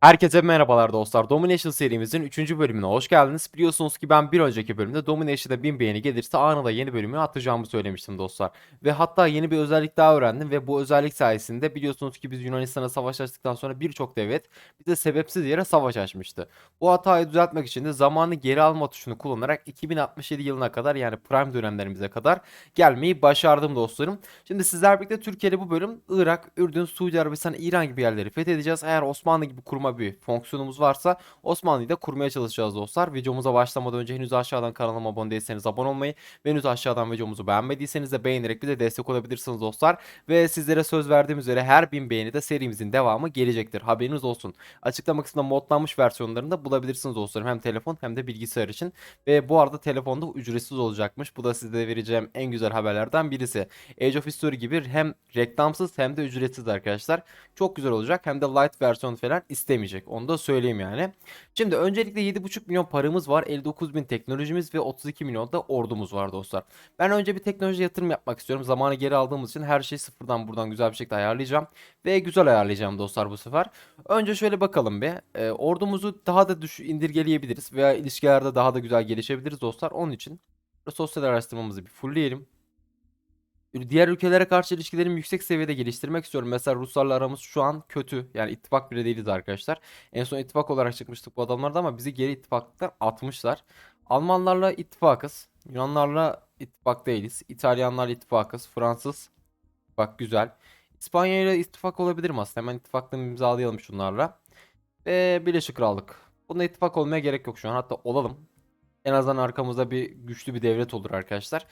Herkese merhabalar dostlar. Domination serimizin 3. bölümüne hoş geldiniz. Biliyorsunuz ki ben bir önceki bölümde Domination'da 1000 beğeni gelirse anında yeni bölümü atacağımı söylemiştim dostlar. Ve hatta yeni bir özellik daha öğrendim ve bu özellik sayesinde biliyorsunuz ki biz Yunanistan'a savaş açtıktan sonra birçok devlet bize sebepsiz yere savaş açmıştı. Bu hatayı düzeltmek için de zamanı geri alma tuşunu kullanarak 2067 yılına kadar yani prime dönemlerimize kadar gelmeyi başardım dostlarım. Şimdi sizler birlikte Türkiye'de bu bölüm Irak, Ürdün, Suudi Arabistan, İran gibi yerleri fethedeceğiz. Eğer Osmanlı gibi kurma bir fonksiyonumuz varsa Osmanlı'yı da kurmaya çalışacağız dostlar. Videomuza başlamadan önce henüz aşağıdan kanalıma abone değilseniz abone olmayı ve henüz aşağıdan videomuzu beğenmediyseniz de beğenerek bize destek olabilirsiniz dostlar. Ve sizlere söz verdiğim üzere her bin beğeni de serimizin devamı gelecektir. Haberiniz olsun. Açıklama kısmında modlanmış versiyonlarını da bulabilirsiniz dostlarım. Hem telefon hem de bilgisayar için. Ve bu arada telefonda ücretsiz olacakmış. Bu da size vereceğim en güzel haberlerden birisi. Age of History gibi hem reklamsız hem de ücretsiz arkadaşlar. Çok güzel olacak. Hem de light versiyon falan istemeyecek. Onu da söyleyeyim yani. Şimdi öncelikle 7,5 milyon paramız var. 59 bin teknolojimiz ve 32 milyon da ordumuz var dostlar. Ben önce bir teknoloji yatırım yapmak istiyorum. Zamanı geri aldığımız için her şeyi sıfırdan buradan güzel bir şekilde ayarlayacağım. Ve güzel ayarlayacağım dostlar bu sefer. Önce şöyle bakalım bir. E, ordumuzu daha da düş indirgeleyebiliriz. Veya ilişkilerde daha da güzel gelişebiliriz dostlar. Onun için sosyal araştırmamızı bir fullleyelim. Diğer ülkelere karşı ilişkilerimi yüksek seviyede geliştirmek istiyorum. Mesela Ruslarla aramız şu an kötü. Yani ittifak bile değiliz arkadaşlar. En son ittifak olarak çıkmıştık bu adamlarda ama bizi geri ittifaktan atmışlar. Almanlarla ittifakız. Yunanlarla ittifak değiliz. İtalyanlarla ittifakız. Fransız bak güzel. İspanya ile ittifak olabilirim aslında. Hemen ittifaklığımı imzalayalım şunlarla. Ve Birleşik Krallık. Bunda ittifak olmaya gerek yok şu an. Hatta olalım. En azından arkamızda bir güçlü bir devlet olur arkadaşlar.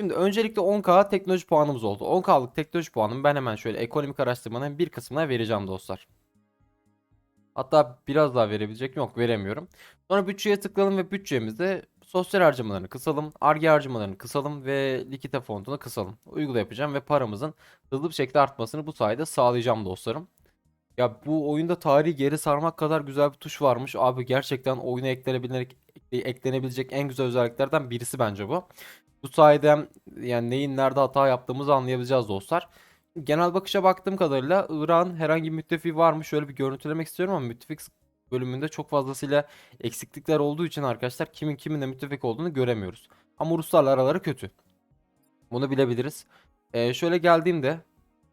Şimdi öncelikle 10K teknoloji puanımız oldu. 10K'lık teknoloji puanımı ben hemen şöyle ekonomik araştırmanın bir kısmına vereceğim dostlar. Hatta biraz daha verebilecek? Yok veremiyorum. Sonra bütçeye tıklayalım ve bütçemizde sosyal harcamalarını kısalım, arge harcamalarını kısalım ve likite fondunu kısalım. Uygula yapacağım ve paramızın hızlı bir şekilde artmasını bu sayede sağlayacağım dostlarım. Ya bu oyunda tarihi geri sarmak kadar güzel bir tuş varmış. Abi gerçekten oyuna eklenebilecek, eklenebilecek en güzel özelliklerden birisi bence bu. Bu sayede yani neyin nerede hata yaptığımızı anlayabileceğiz dostlar. Genel bakışa baktığım kadarıyla İran herhangi bir müttefik var mı? Şöyle bir görüntülemek istiyorum ama müttefik bölümünde çok fazlasıyla eksiklikler olduğu için arkadaşlar kimin kiminle müttefik olduğunu göremiyoruz. Ama Ruslarla araları kötü. Bunu bilebiliriz. Ee, şöyle geldiğimde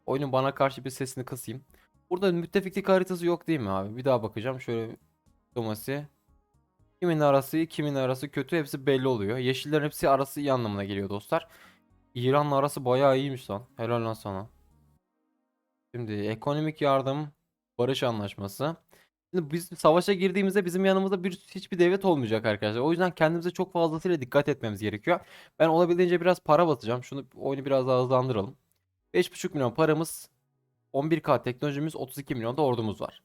oyunun bana karşı bir sesini kısayım. Burada müttefiklik haritası yok değil mi abi? Bir daha bakacağım. Şöyle diplomasi. Kimin arası iyi, kimin arası kötü hepsi belli oluyor. Yeşillerin hepsi arası iyi anlamına geliyor dostlar. İran'la arası bayağı iyiymiş lan. Helal lan sana. Şimdi ekonomik yardım, barış anlaşması. Şimdi biz savaşa girdiğimizde bizim yanımızda bir hiçbir devlet olmayacak arkadaşlar. O yüzden kendimize çok fazlasıyla dikkat etmemiz gerekiyor. Ben olabildiğince biraz para batacağım. Şunu oyunu biraz daha hızlandıralım. 5,5 milyon paramız, 11k teknolojimiz, 32 milyon da ordumuz var.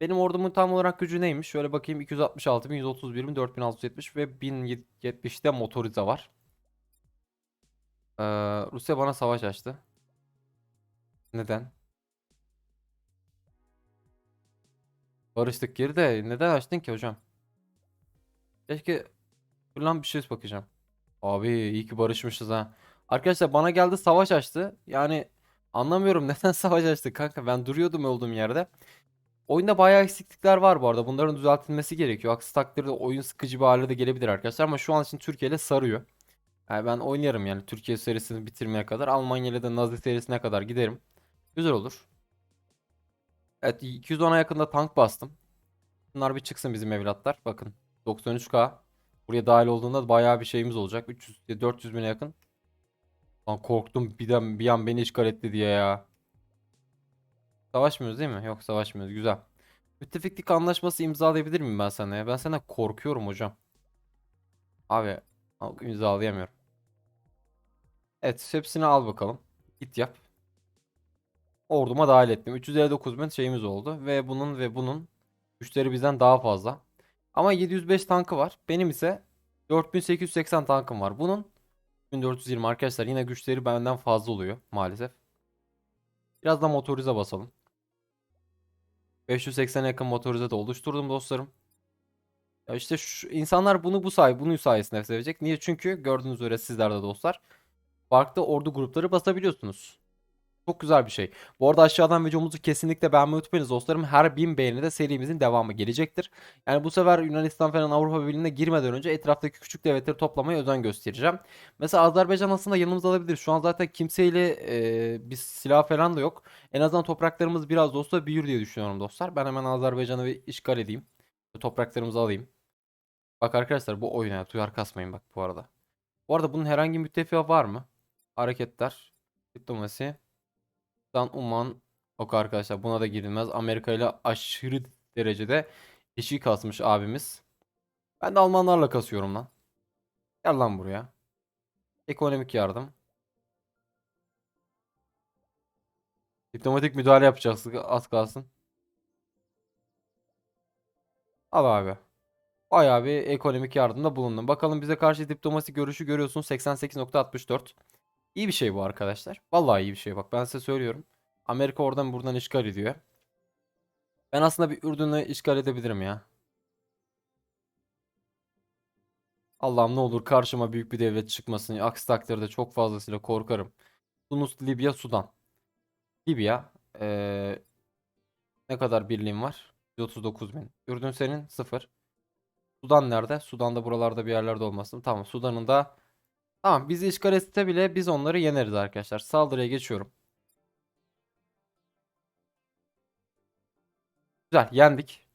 Benim ordumun tam olarak gücü neymiş? Şöyle bakayım 266 bin, 131 bin, 4670 ve 1070'de motorize var. Ee, Rusya bana savaş açtı. Neden? Barıştık geri de neden açtın ki hocam? Keşke lan bir şey bakacağım. Abi iyi ki barışmışız ha. Arkadaşlar bana geldi savaş açtı. Yani anlamıyorum neden savaş açtı kanka. Ben duruyordum olduğum yerde. Oyunda bayağı eksiklikler var bu arada. Bunların düzeltilmesi gerekiyor. Aksi takdirde oyun sıkıcı bir hale de gelebilir arkadaşlar. Ama şu an için Türkiye ile sarıyor. Yani ben oynarım yani Türkiye serisini bitirmeye kadar. Almanya ile de Nazi serisine kadar giderim. Güzel olur. Evet 210'a yakında tank bastım. Bunlar bir çıksın bizim evlatlar. Bakın 93k. Buraya dahil olduğunda bayağı bir şeyimiz olacak. 300 400 bine yakın. Lan korktum bir, de, bir an beni işgal etti diye ya. Savaşmıyoruz değil mi? Yok savaşmıyoruz. Güzel. Müttefiklik anlaşması imzalayabilir miyim ben sana ya? Ben senden korkuyorum hocam. Abi al- imzalayamıyorum. Evet hepsini al bakalım. Git yap. Orduma dahil ettim. 359 bin şeyimiz oldu. Ve bunun ve bunun güçleri bizden daha fazla. Ama 705 tankı var. Benim ise 4880 tankım var. Bunun 1420 arkadaşlar yine güçleri benden fazla oluyor maalesef. Biraz da motorize basalım. 580'e yakın motorize de oluşturdum dostlarım. Ya işte şu, insanlar bunu bu say bunu sayesinde sevecek. Niye? Çünkü gördüğünüz üzere sizler de dostlar farklı ordu grupları basabiliyorsunuz. Çok güzel bir şey. Bu arada aşağıdan videomuzu kesinlikle beğenmeyi unutmayınız dostlarım. Her 1000 beğenide serimizin devamı gelecektir. Yani bu sefer Yunanistan falan Avrupa Birliği'ne girmeden önce etraftaki küçük devletleri toplamaya özen göstereceğim. Mesela Azerbaycan aslında yanımıza alabiliriz. Şu an zaten kimseyle e, bir silah falan da yok. En azından topraklarımız biraz da olsa büyür diye düşünüyorum dostlar. Ben hemen Azerbaycan'ı bir işgal edeyim. Topraklarımızı alayım. Bak arkadaşlar bu oyuna tuyar kasmayın bak bu arada. Bu arada bunun herhangi bir müttefiki var mı? Hareketler, diplomasi. Dan Uman yok arkadaşlar buna da girilmez. Amerika ile aşırı derecede eşiği kasmış abimiz. Ben de Almanlarla kasıyorum lan. Gel lan buraya. Ekonomik yardım. Diplomatik müdahale yapacağız az kalsın. Al abi. Bayağı bir ekonomik yardımda bulundum. Bakalım bize karşı diplomasi görüşü görüyorsun 88.64. İyi bir şey bu arkadaşlar. Vallahi iyi bir şey bak ben size söylüyorum. Amerika oradan buradan işgal ediyor. Ben aslında bir Ürdün'ü işgal edebilirim ya. Allah'ım ne olur karşıma büyük bir devlet çıkmasın. Aksi takdirde çok fazlasıyla korkarım. Tunus, Libya, Sudan. Libya. Ee, ne kadar birliğim var? 139 bin. Ürdün senin 0. Sudan nerede? Sudan da buralarda bir yerlerde olmasın. Tamam Sudan'ın da Tamam bizi işgal etse bile biz onları yeneriz arkadaşlar. Saldırıya geçiyorum. Güzel yendik.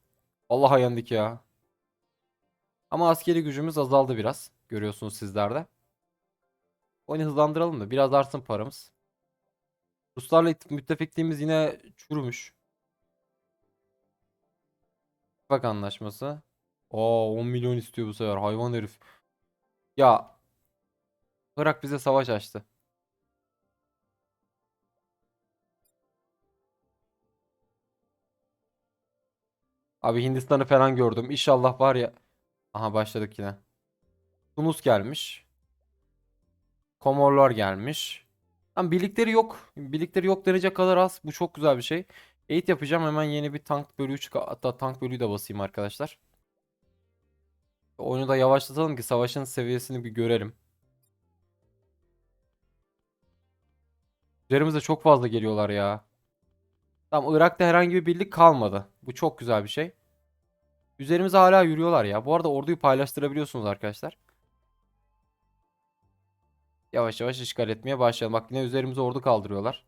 Allah'a yendik ya. Ama askeri gücümüz azaldı biraz. Görüyorsunuz sizler de. Oyunu hızlandıralım da biraz artsın paramız. Ruslarla müttefikliğimiz yine çürümüş. Bak anlaşması. Oo 10 milyon istiyor bu sefer hayvan herif. Ya Irak bize savaş açtı. Abi Hindistan'ı falan gördüm. İnşallah var ya. Aha başladık yine. Tunus gelmiş. Komorlar gelmiş. Tam birlikleri yok. Birlikleri yok denecek kadar az. Bu çok güzel bir şey. Eğit yapacağım. Hemen yeni bir tank bölüğü çık. Hatta tank bölüğü de basayım arkadaşlar. Oyunu da yavaşlatalım ki savaşın seviyesini bir görelim. Üzerimize çok fazla geliyorlar ya. Tamam Irak'ta herhangi bir birlik kalmadı. Bu çok güzel bir şey. Üzerimize hala yürüyorlar ya. Bu arada orduyu paylaştırabiliyorsunuz arkadaşlar. Yavaş yavaş işgal etmeye başlayalım. Bak yine üzerimize ordu kaldırıyorlar.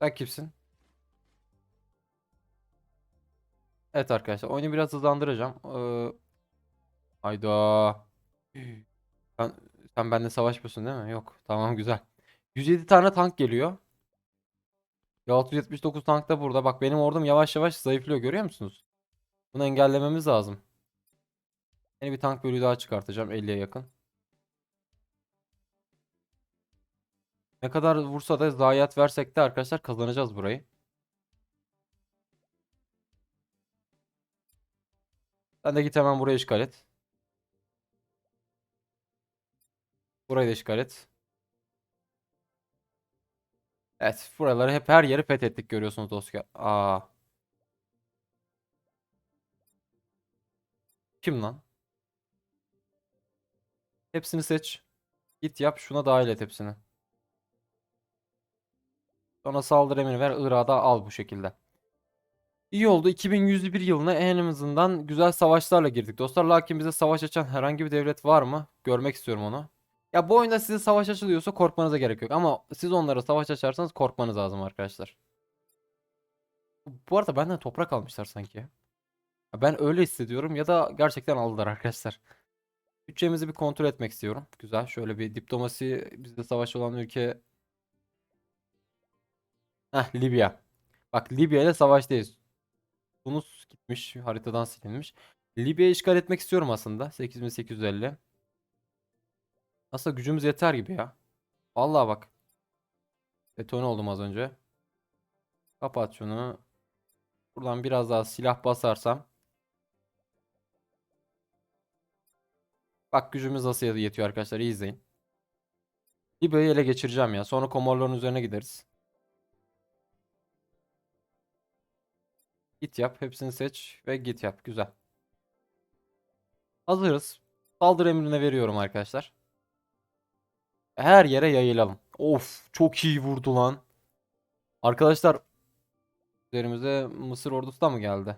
Sen kimsin? Evet arkadaşlar oyunu biraz hızlandıracağım. Ee, hayda. Sen, sen benimle savaşmıyorsun değil mi? Yok. Tamam güzel. 107 tane tank geliyor. Ya 679 tank da burada. Bak benim ordum yavaş yavaş zayıflıyor görüyor musunuz? Bunu engellememiz lazım. Yeni bir tank bölüğü daha çıkartacağım 50'ye yakın. Ne kadar vursa da zayiat versek de arkadaşlar kazanacağız burayı. Sen de git hemen burayı işgal et. Burayı da işgal et. Evet buraları hep her yeri fethettik görüyorsunuz dostlar. Aa. Kim lan? Hepsini seç. Git yap şuna dahil et hepsini. Sonra saldırı emri ver Irak'ı da al bu şekilde. İyi oldu. 2101 yılına en azından güzel savaşlarla girdik dostlar. Lakin bize savaş açan herhangi bir devlet var mı? Görmek istiyorum onu. Ya bu oyunda size savaş açılıyorsa korkmanıza gerek yok. Ama siz onlara savaş açarsanız korkmanız lazım arkadaşlar. Bu arada benden toprak almışlar sanki. Ben öyle hissediyorum ya da gerçekten aldılar arkadaşlar. Bütçemizi bir kontrol etmek istiyorum. Güzel. Şöyle bir diplomasi bizde savaş olan ülke. Heh Libya. Bak Libya ile savaştayız. Tunus gitmiş. Haritadan silinmiş. Libya'yı işgal etmek istiyorum aslında. 8850. Aslında gücümüz yeter gibi ya. Vallahi bak. Detone oldum az önce. Kapat şunu. Buradan biraz daha silah basarsam. Bak gücümüz nasıl yetiyor arkadaşlar. iyi izleyin. Libya'yı ele geçireceğim ya. Sonra Komorların üzerine gideriz. Git yap. Hepsini seç ve git yap. Güzel. Hazırız. Saldırı emrine veriyorum arkadaşlar. Her yere yayılalım. Of çok iyi vurdu lan. Arkadaşlar üzerimize Mısır ordusu da mı geldi?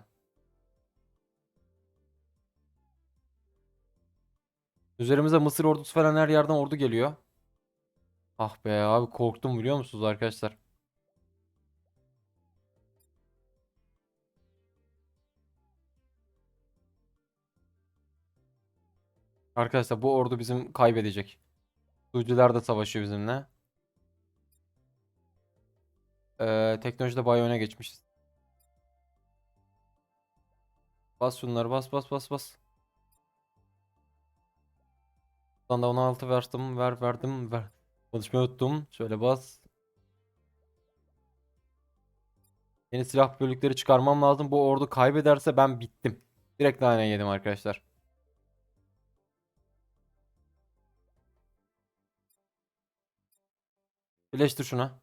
Üzerimize Mısır ordusu falan her yerden ordu geliyor. Ah be abi korktum biliyor musunuz arkadaşlar? Arkadaşlar bu ordu bizim kaybedecek. Suudiler de savaşıyor bizimle. Ee, teknolojide bayağı öne geçmişiz. Bas şunları bas bas bas bas. Buradan da 16 verdim ver verdim ver. Konuşmayı unuttum. Şöyle bas. Yeni silah bölükleri çıkarmam lazım. Bu ordu kaybederse ben bittim. Direkt nane yedim arkadaşlar. Birleştir şuna.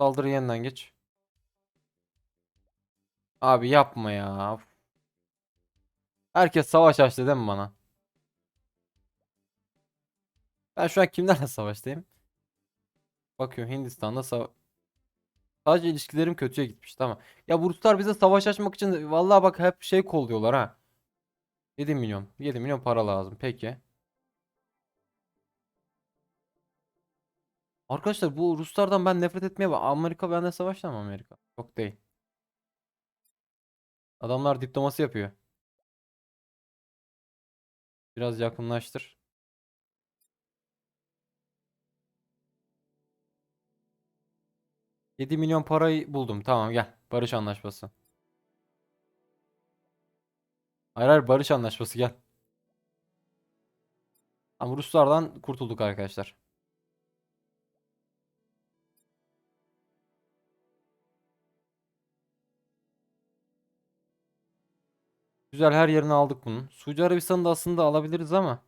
Saldırı yeniden geç. Abi yapma ya. Herkes savaş açtı değil mi bana? Ben şu an kimlerle savaştayım? Bakıyorum Hindistan'da sava- Sadece ilişkilerim kötüye gitmiş tamam. Ya bu Ruslar bize savaş açmak için vallahi bak hep şey kolluyorlar ha. 7 milyon. 7 milyon para lazım. Peki. Arkadaşlar bu Ruslardan ben nefret etmeye bak. Amerika bende savaşta mı Amerika? Yok değil. Adamlar diplomasi yapıyor. Biraz yakınlaştır. Yedi milyon parayı buldum. Tamam gel. Barış anlaşması. Hayır hayır barış anlaşması gel. Ama Ruslardan kurtulduk arkadaşlar. Güzel her yerini aldık bunun. Suudi Arabistan'ı da aslında alabiliriz ama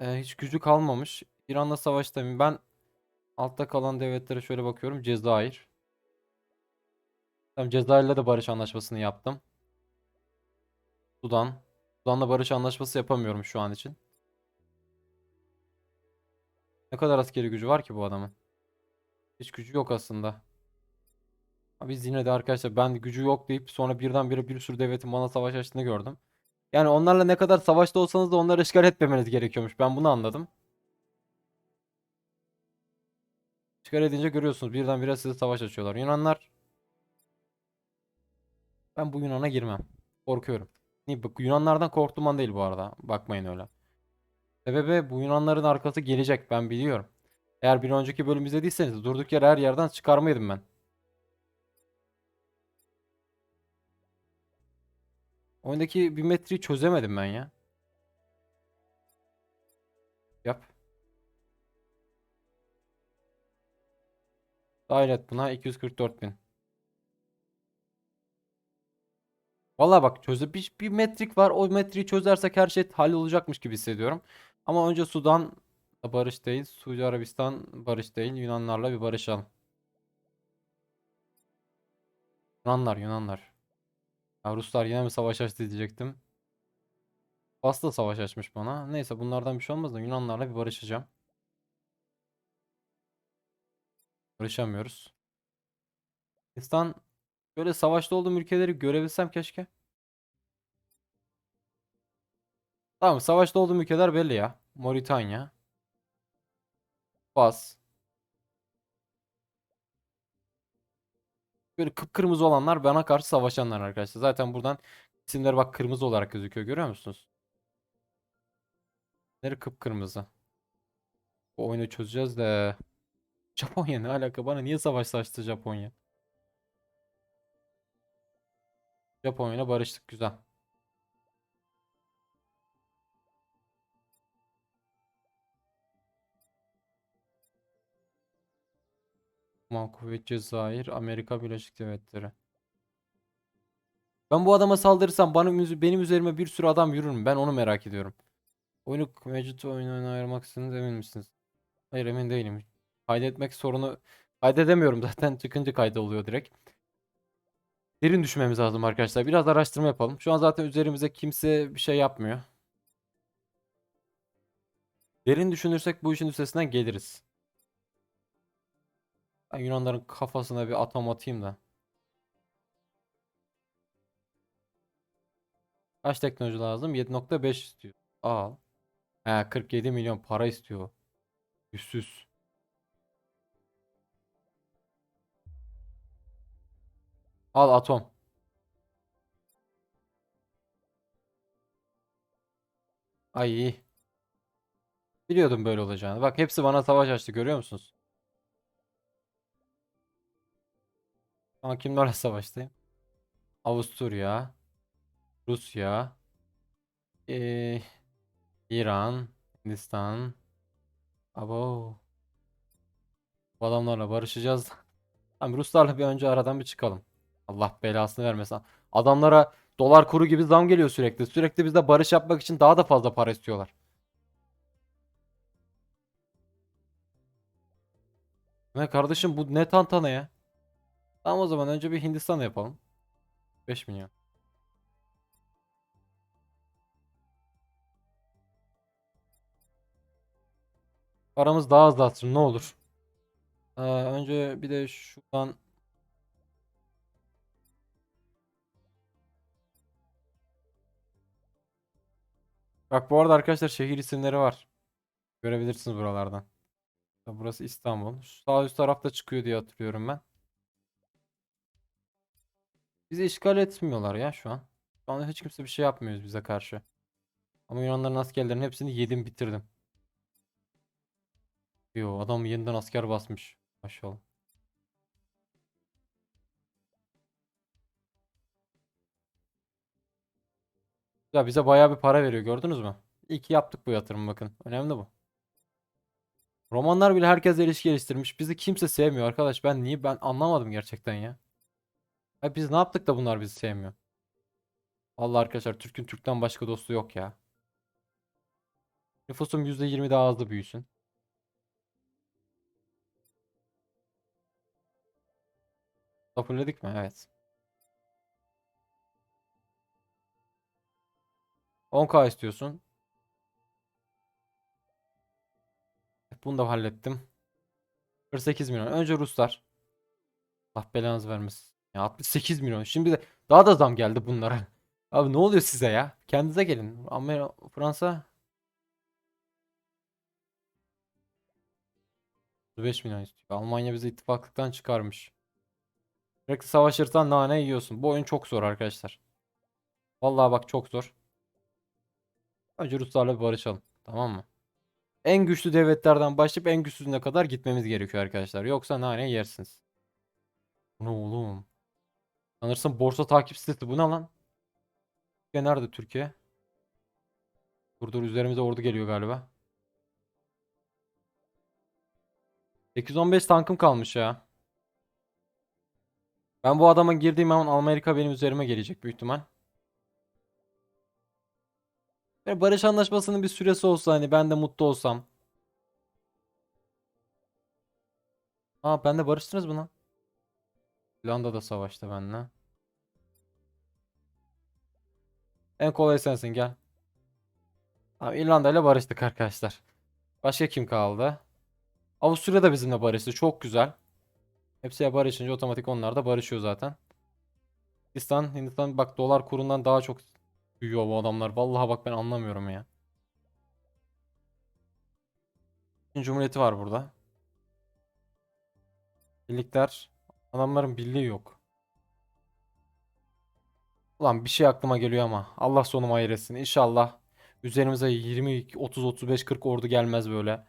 e, hiç gücü kalmamış. İran'la savaşta mı? Ben altta kalan devletlere şöyle bakıyorum. Cezayir. Tamam Cezayir'le de barış anlaşmasını yaptım. Sudan. Sudan'la barış anlaşması yapamıyorum şu an için. Ne kadar askeri gücü var ki bu adamın? Hiç gücü yok aslında. Biz yine de arkadaşlar ben gücü yok deyip sonra birdenbire bir sürü devletin bana savaş açtığını gördüm. Yani onlarla ne kadar savaşta olsanız da onları işgal etmemeniz gerekiyormuş. Ben bunu anladım. İşgal edince görüyorsunuz birdenbire size savaş açıyorlar. Yunanlar ben bu Yunan'a girmem. Korkuyorum. Niye? Bak, Yunanlardan korktuğumdan değil bu arada. Bakmayın öyle. Sebebi bu Yunanların arkası gelecek ben biliyorum. Eğer bir önceki bölüm izlediyseniz durduk yere her yerden çıkarmaydım ben. Oyundaki bir metreyi çözemedim ben ya. Yap. Dahil et buna 244 bin. Vallahi bak çöze bir, bir metrik var. O metriği çözersek her şey hallolacakmış gibi hissediyorum. Ama önce Sudan barış değil. Suudi Arabistan barış değil. Yunanlarla bir barışalım. Yunanlar Yunanlar. Ya Ruslar yine mi savaş açtı diyecektim. Fas da savaş açmış bana. Neyse bunlardan bir şey olmaz da Yunanlarla bir barışacağım. Barışamıyoruz. Hindistan böyle savaşta olduğum ülkeleri görebilsem keşke. Tamam savaşta olduğum ülkeler belli ya. Moritanya. Fas. Böyle kıpkırmızı olanlar bana karşı savaşanlar arkadaşlar. Zaten buradan isimleri bak kırmızı olarak gözüküyor. Görüyor musunuz? İsimleri kıpkırmızı. Bu oyunu çözeceğiz de. Japonya ne alaka? Bana niye savaş açtı Japonya? Japonya'yla barıştık güzel. Kuvvet Cezayir, Amerika Birleşik Devletleri. Ben bu adama saldırırsam bana, benim üzerime bir sürü adam yürür mü? Ben onu merak ediyorum. Oyunu mevcut oyunu ayırmaksınız emin misiniz? Hayır emin değilim. Kaydetmek sorunu kaydedemiyorum zaten çıkınca kayda oluyor direkt. Derin düşmemiz lazım arkadaşlar. Biraz araştırma yapalım. Şu an zaten üzerimize kimse bir şey yapmıyor. Derin düşünürsek bu işin üstesinden geliriz. Ben Yunanların kafasına bir atom atayım da. Kaç teknoloji lazım? 7.5 istiyor. Al. He 47 milyon para istiyor. Yüzsüz. Al atom. Ay. Biliyordum böyle olacağını. Bak hepsi bana savaş açtı görüyor musunuz? Ama kimlerle savaştayım? Avusturya, Rusya, eee, İran, Hindistan. Abo. Bu adamlarla barışacağız. Tamam Ruslarla bir önce aradan bir çıkalım. Allah belasını vermesin. Adamlara dolar kuru gibi zam geliyor sürekli. Sürekli bizde barış yapmak için daha da fazla para istiyorlar. Ne kardeşim bu ne tantana ya? Tamam o zaman önce bir Hindistan yapalım. 5 milyon. Paramız daha hızlı atsın ne olur. Ee, önce bir de şuradan Bak bu arada arkadaşlar şehir isimleri var. Görebilirsiniz buralardan. Burası İstanbul. Şu sağ üst tarafta çıkıyor diye hatırlıyorum ben. Bizi işgal etmiyorlar ya şu an. Şu anda hiç kimse bir şey yapmıyoruz bize karşı. Ama Yunanların askerlerinin hepsini yedim bitirdim. Yo adam yeniden asker basmış. Maşallah. Ya bize bayağı bir para veriyor gördünüz mü? İyi ki yaptık bu yatırım bakın. Önemli bu. Romanlar bile herkesle ilişki geliştirmiş. Bizi kimse sevmiyor arkadaş. Ben niye ben anlamadım gerçekten ya. Ya biz ne yaptık da bunlar bizi sevmiyor? Vallahi arkadaşlar Türk'ün Türk'ten başka dostu yok ya. Nüfusum %20 daha hızlı büyüsün. Kabulledik mi? Evet. 10k istiyorsun. Bunu da hallettim. 48 milyon. Önce Ruslar. Allah belanızı vermesin. Ya 68 milyon. Şimdi de daha da zam geldi bunlara. Abi ne oluyor size ya? Kendinize gelin. Amerika, Fransa 5 milyon istiyor. Almanya bizi ittifaklıktan çıkarmış. Sürekli savaşırsan nane yiyorsun. Bu oyun çok zor arkadaşlar. Vallahi bak çok zor. Önce Ruslarla bir barışalım. Tamam mı? En güçlü devletlerden başlayıp en güçsüzüne kadar gitmemiz gerekiyor arkadaşlar. Yoksa nane yersiniz. Ne oğlum? Sanırsın borsa takip sitesi. Bu ne lan? Türkiye nerede Türkiye? Dur dur üzerimize ordu geliyor galiba. 815 tankım kalmış ya. Ben bu adama girdiğim zaman Amerika benim üzerime gelecek büyük ihtimal. Böyle barış anlaşmasının bir süresi olsa hani ben de mutlu olsam. Aa ben de barıştınız mı lan? İrlanda da savaşta benimle. En kolay sensin gel. Tamam İrlanda ile barıştık arkadaşlar. Başka kim kaldı? Avusturya da bizimle barıştı. Çok güzel. Hepsiyle barışınca otomatik onlar da barışıyor zaten. Hindistan, Hindistan bak dolar kurundan daha çok büyüyor bu adamlar. Vallahi bak ben anlamıyorum ya. Cumhuriyeti var burada. Birlikler. Adamların birliği yok. Ulan bir şey aklıma geliyor ama. Allah sonumu hayır etsin. İnşallah üzerimize 20, 30, 35, 40 ordu gelmez böyle.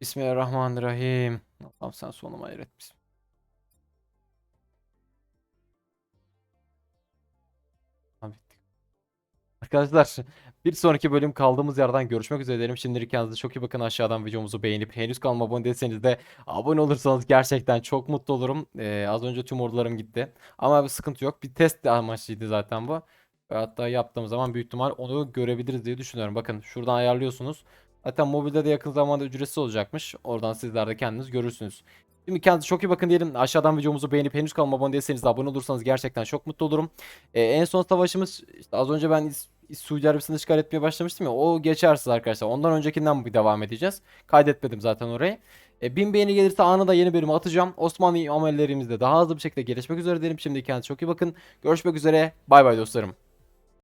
Bismillahirrahmanirrahim. Allah'ım sen sonumu hayır et. Arkadaşlar bir sonraki bölüm kaldığımız yerden görüşmek üzere diyelim. Şimdilik kendinize çok iyi bakın. Aşağıdan videomuzu beğenip henüz kanalıma abone değilseniz de abone olursanız gerçekten çok mutlu olurum. Ee, az önce tüm ordularım gitti. Ama bir sıkıntı yok. Bir test amaçlıydı zaten bu. Hatta yaptığım zaman büyük ihtimal onu görebiliriz diye düşünüyorum. Bakın şuradan ayarlıyorsunuz. Zaten mobilde de yakın zamanda ücretsiz olacakmış. Oradan sizler de kendiniz görürsünüz. Şimdi kendinize çok iyi bakın diyelim. Aşağıdan videomuzu beğenip henüz kanalıma abone değilseniz de abone olursanız gerçekten çok mutlu olurum. Ee, en son savaşımız işte az önce ben Suudi Arabistan'da işgal etmeye başlamıştım ya o geçersiz arkadaşlar. Ondan öncekinden bir devam edeceğiz. Kaydetmedim zaten orayı. E, 1000 beğeni gelirse anında yeni bölümü atacağım. Osmanlı amellerimizde daha hızlı bir şekilde gelişmek üzere diyelim. Şimdi kendinize çok iyi bakın. Görüşmek üzere. Bay bay dostlarım.